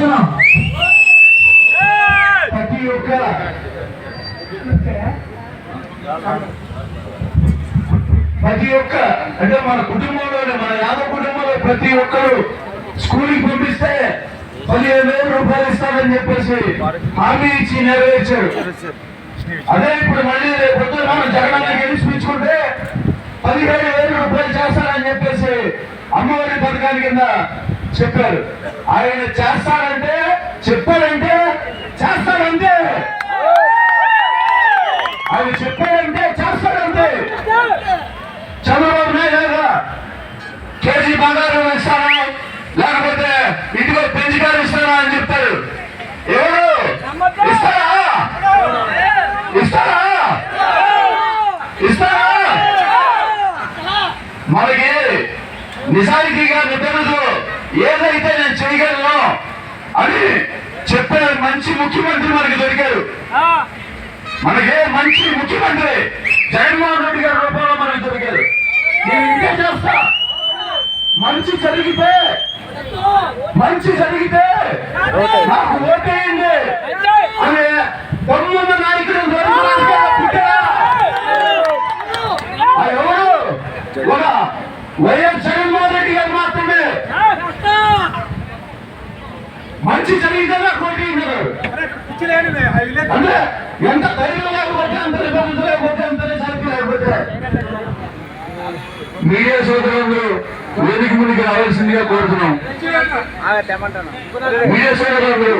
కోరుతున్నాం ప్రతి ఒక్క ప్రతి ఒక్క అంటే మన కుటుంబంలోనే మన యాదవ్ కుటుంబంలో ప్రతి ఒక్కరు స్కూల్కి పంపిస్తే పదిహేను వేల రూపాయలు ఇస్తారని చెప్పేసి హామీ ఇచ్చి నెరవేర్చారు. అదే ఇప్పుడు మళ్ళీ రేపు మనం జగనన్న గెలిపించుకుంటే పదిహేను వేల రూపాయలు చేస్తారని చెప్పేసి అమ్మఒడి పథకాన్ని కింద చెప్పారు. ఆయన చేస్తారంటే చెప్పారంటే చేస్తారంటే. ఆయన చెప్పారంటే చేస్తారంటే. చంద్రబాబు నాయుడు గారు కేజీ బంగారం ఇస్తాను లేకపోతే ఇదిగో పెంచికారు ఇస్తాను అని చెప్తారు. ఎవరు? ఇస్తారా? ఇస్తారా? ఇస్తారా? మనకి నిజాయితీగా నిబంధనలు ఏదైతే నేను చేయగలను అని చెప్పే మంచి ముఖ్యమంత్రి మనకి దొరికారు. మనకి మంచి ముఖ్యమంత్రి జగన్మోహన్ రెడ్డి గారి రూపంలో మనకి దొరికారు. నేను ఇంకే చేస్తా. మంచి జరిగితే మంచి జరిగితే నాకు ఓటేయండి. అనే నాయకుడు పుట్టారా? ఆ ఎవరు? ఒక వైఎస్ జగన్మోహన్ రెడ్డి గారు మాత్రమే మంచి ఓటేయండి అంటే ఎంత ధైర్యం లేకపోతే అంత నిబంధన లేకపోతే అంత లేకపోతే మీడియా సోదరులు వేదిక ముందుకు రావాల్సిందిగా కోరుతున్నాం మీడియా సోదరులు